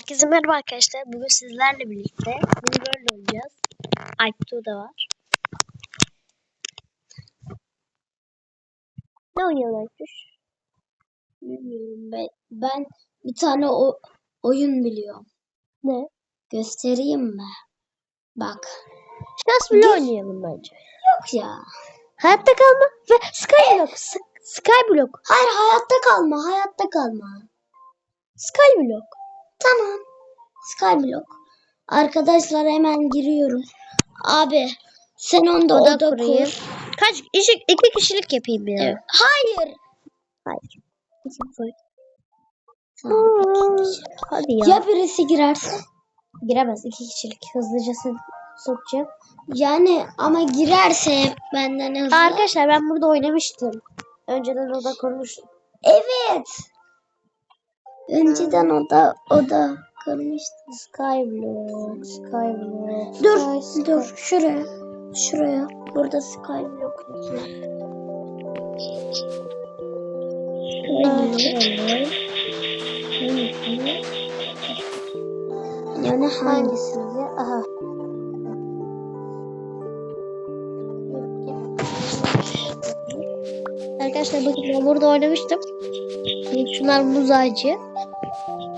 Herkese merhaba arkadaşlar. Bugün sizlerle birlikte bunu böyle oynayacağız. Alptu da var. Ne oynayalım Alptuş? Bilmiyorum ben. Ben bir tane o oyun biliyorum. Ne? Göstereyim mi? Bak. Şans bile oynayalım bence. Yok ya. Hayatta kalma ve Skyblock. Skyblock. Hayır hayatta kalma. Hayatta kalma. Skyblock. Tamam. Skyblock. Arkadaşlar hemen giriyorum. Abi sen onda Oda, oda, kurayım. kur. Kaç? İki, iki kişilik yapayım bir Evet. Hayır. Hayır. Tamam. Hadi ya. Ya birisi girerse? Giremez. iki kişilik. Hızlıca so- sokacağım. Yani ama girerse benden hızlı. Arkadaşlar ben burada oynamıştım. Önceden oda kurmuştum. Evet. Önceden oda oda kurmuştum. Skyblock, Skyblock. Dur, Sky, dur. Şuraya. Şuraya. Burada Skyblock yazıyor. Yani hangisi? Hangisiydi? Aha. Arkadaşlar bakın ben burada oynamıştım. Şunlar muz ağacı.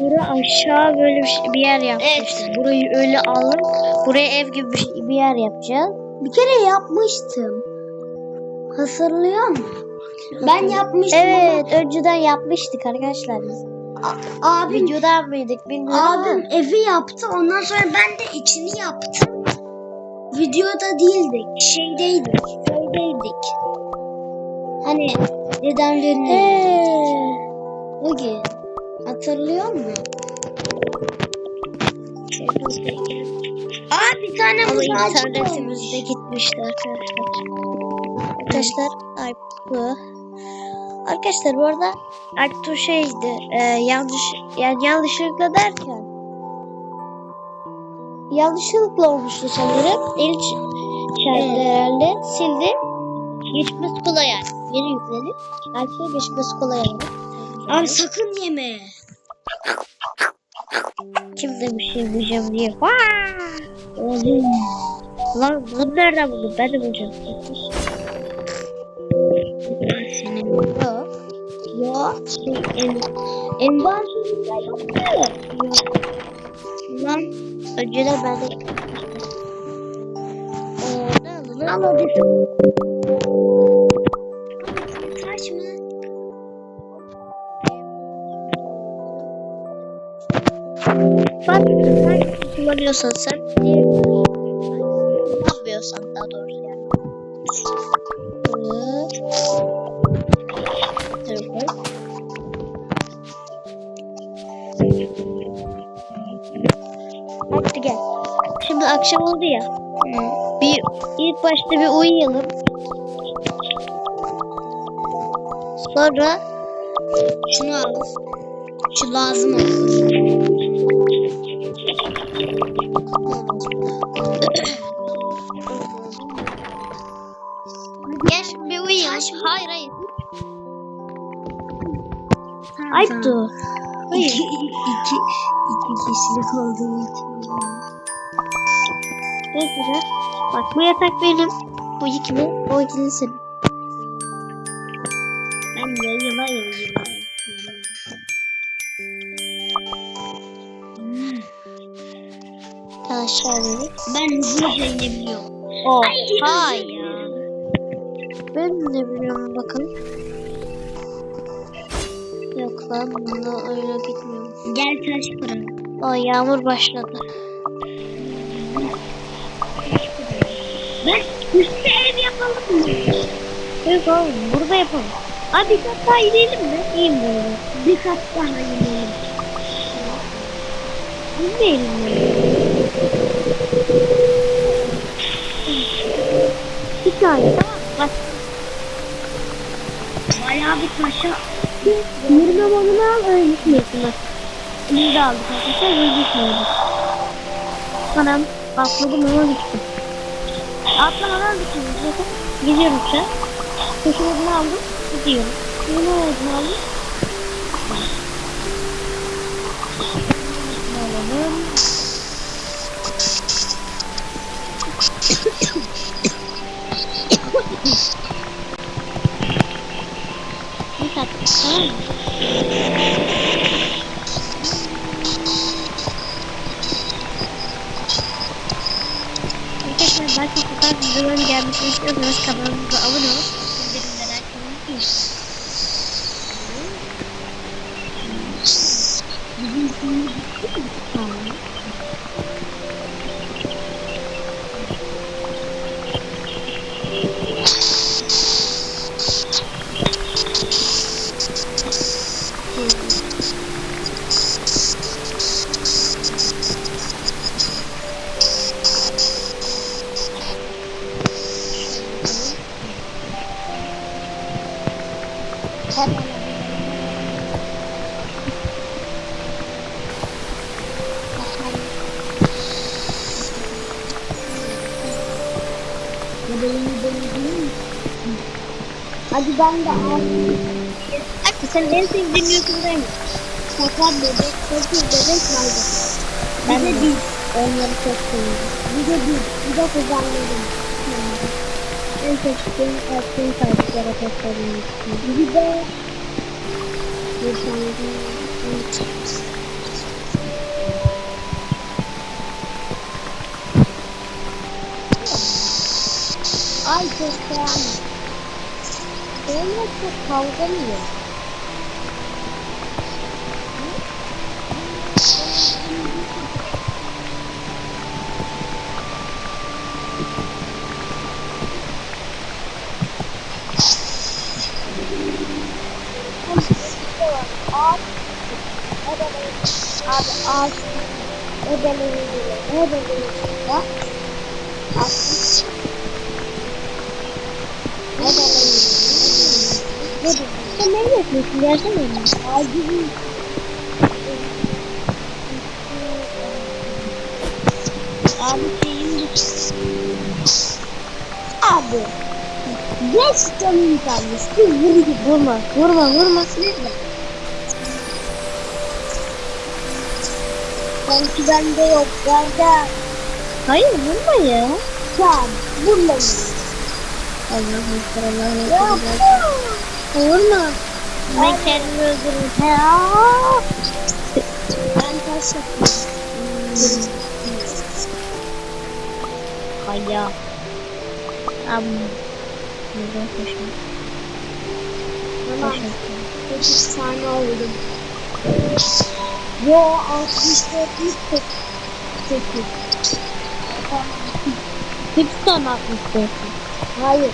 Buraya aşağı böyle bir, şey- bir yer yapmıştım. Burayı öyle aldım. Buraya ev gibi bir, şey- bir yer yapacağız. Bir kere yapmıştım. Hatırlıyor musun? Ben yapmıştım Evet, önceden yapmıştık arkadaşlar biz. ama abim, Videodan mıydık bilmiyorum abim ama. evi yaptı. Ondan sonra ben de içini yaptım. Videoda değildik. Şeydeydik. Köydeydik. Hani dedemlerin evindeydik. Ee, Bugün. Hatırlıyor musun? Aa bir tane muz ağacı olmuş. gitmişti arkadaşlar. Arkadaşlar ay bu. Arkadaşlar bu arada Alptu şeydi e, yanlış yani yanlışlıkla derken yanlışlıkla olmuştu sanırım. El çarptı herhalde. Sildi. Geçmesi kolay yani. Yeni yüklenip her şey geçmesi kolay yani. Abi sakın yeme. Kim demiş yemeyeceğim diye. Vaa! Oğlum. Lan bunu nereden buldun? Ben de bulacağım. Senin Yok. ya şey en envanterinde yok mu? Lan önceden ben de ne alın? Al hadi. Bak hangisini kullanıyorsan sen diğer kullanmıyorsan daha doğrusu yani. Koy. Hadi gel. Şimdi akşam oldu ya. Bir ilk başta bir uyuyalım. Sonra Şunu al. Şu lazım olur. Hayır hayır. Tamam, Ayıp tamam. dur. Hayır. İki, iki, iki kişilik olduğu için. Neyse. Bak bu yatak benim. Bu kimin? O ikili senin. Ben yayıla yayıla. Aşağı dedik. Ben hızlıca inebiliyorum. O. Ay, Hayır. Ben de biliyorum bakalım. Yok lan bunda öyle gitmiyor. Gel taş kıralım. Aa yağmur başladı. Ben üstte ev yapalım mı? Yok oğlum burada yapalım. Abi bir kat daha inelim mi? İyiyim böyle. Bir kat daha inelim. İnmeyelim mi? Bir saniye tamam bak. Bayağı taşa. Yürüme modunu al öyle gitmiyorsun bak. Bunu da aldık arkadaşlar böyle gitmiyoruz. Tamam atladım ama gittim. Atlamadan gittim. Gidiyorum şu an. Koşu modunu aldım. Gidiyorum. Yürüme modunu aldım. Tamam. Hadi ben de al. Aklı sen en sevdiğin YouTube'da mı? Sakar bebek, fakir bebek vardı. Ben Bir de biz. Onları çok seviyorum. Bir de biz. Bir de kuzenlerim. En sevdiğin erkeğin saydıkları tasarım. Bir de bir de Ay çok beğendim. Benimle çok kavga mı? Ağaç. Abi ağaç. Ebeleği bile. Bile. Sen ne yapıyorsun? Yanıma. Ağacı Abi şeyim Abi. Geç canım kalmış. Bir vurdu. Vurma, vurma, vurma. Sanki bende yok. Bende. Hayır vurma ya. Sen. Vurma. Allah'ım Allah'ım. Ya Vurma. Ben kendimi öldürürüm. Ben taş yapıyorum. Kaya. Am. Neden koşma? Tamam. 8 tane oldum. Yo 64 8. Kaç tane atmıştı? Hayır.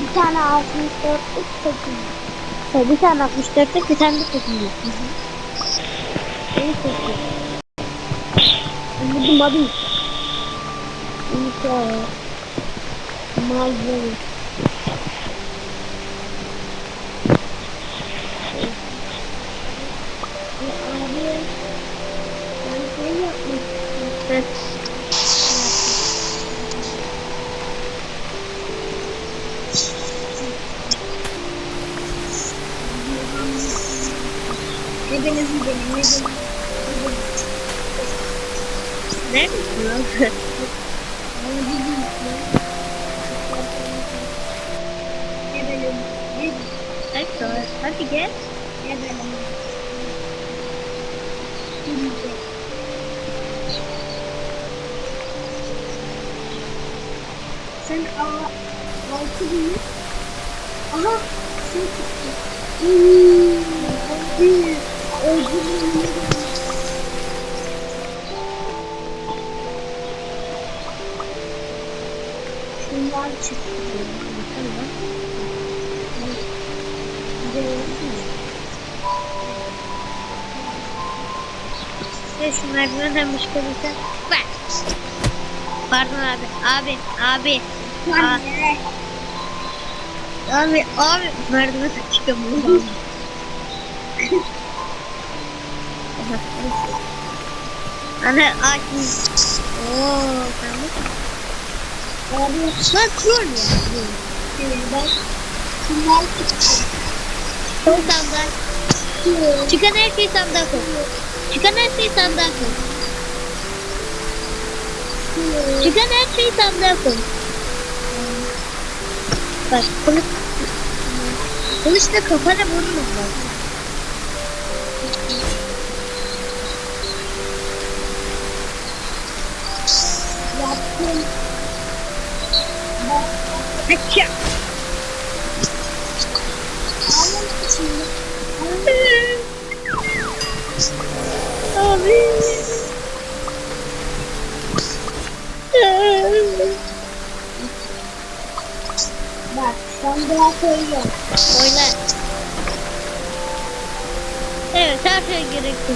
Bir tane 64 8. Tabii bir tane 64'te bir tane de 8 İyi sekiz. Vurdum abi. Sonra. Malzeme. Abi. Ben şey yapmıştım. Evet. Ne benim ne benim ne benim. Neredesin abi? Ama bir gün Ne benim ne Hadi, hadi gel. ne benim. Şimdi. Sen a altı günü Aha şey çıktı. Hmm, bir ödülüm Şunlar çıktı. Ve şu merdivenden bir çıkabilirsen. Bak. Pardon abi. Abi. Abi. Aa, abi. Abi. Merdivenden çıkamıyorum. Ana aç. Oo, tamam. Abi Lan kron ya. bak. Şunlar çıktı. Son sandığa. Çıkan her şeyi sandığa koy. Çıkan her şeyi sandığa koy. Çıkan her şeyi sandığa koy. Bak kılıç. Kılıçla kafana vurma. Yaptım. Peki. Abi. Bak sen daha şey söylüyorum. Oyna. Evet her şey gerekli.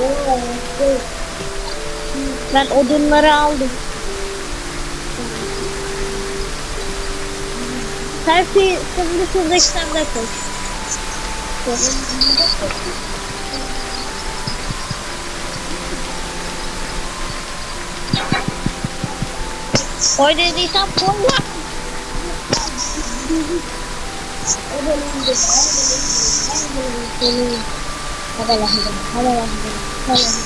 Yok. Ben odunları aldım. Her Terfi şimdi şurada işlemde koş. Koy dediysem koy. Hadi lan hadi lan hadi lan hadi lan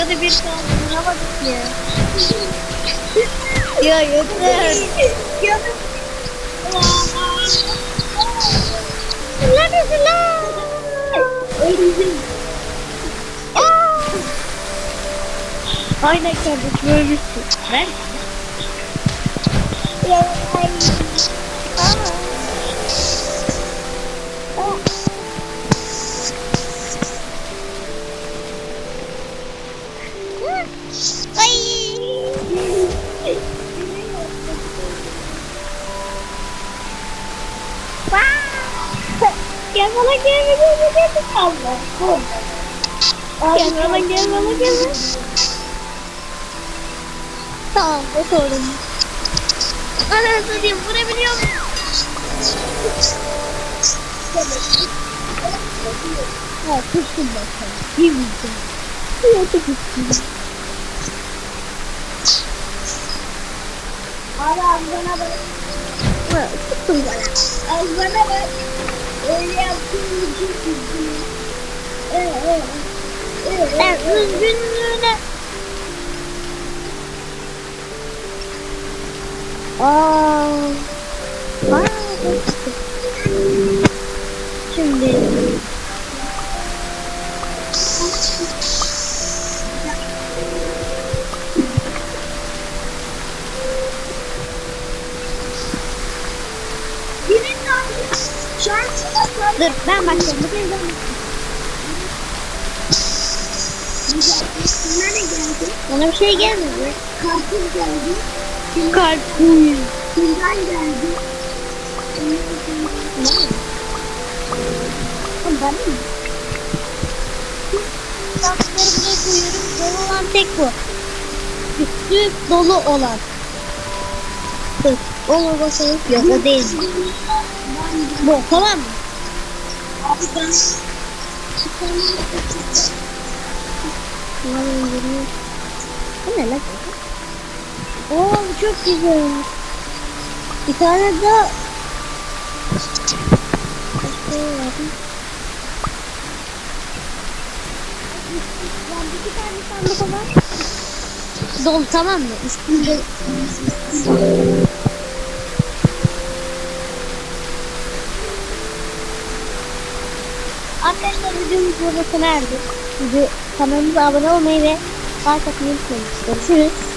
ya da bir tane vuramadık ya. ya yeter. ya da... Neredesin lan? Öldüm. Aynen kardeşim ölmüşsün. Ver. Ya, ay. Aa. Ben? Gel bana gel gel gel gel. Allah. Gel bana gel bana gel. Tamam o sorun. Anasını satayım vurabiliyor muyum? Ha tuttum bakalım. Bir vurdum. Bir. Ağzına bak. Tuttum bana. Ağzına bak. Öyle yaptığım için üzgünüm. Ee, ee, ee, ben üzgünlüğüne... Aa. Aa. Dur ben başlayayım. Ben. Nereye geldi? Bana bir şey gelmedi. Karpuz geldi. Karpuz. Fincan geldi. Ben mi? Kitapları buraya koyuyorum. Dolu olan tek bu. Üstü dolu olan. Dur. Onu basalım. Yok o değil. Bu tamam mı? Abi ben Bunların yirmi- Bu ne lan? Oo bu çok güzel. Bir tane daha. Dolu tamam mı? Üstünde Arkadaşlar videomuz burada sona erdi. Sizi kanalımıza abone olmayı ve like atmayı unutmayın. Görüşürüz.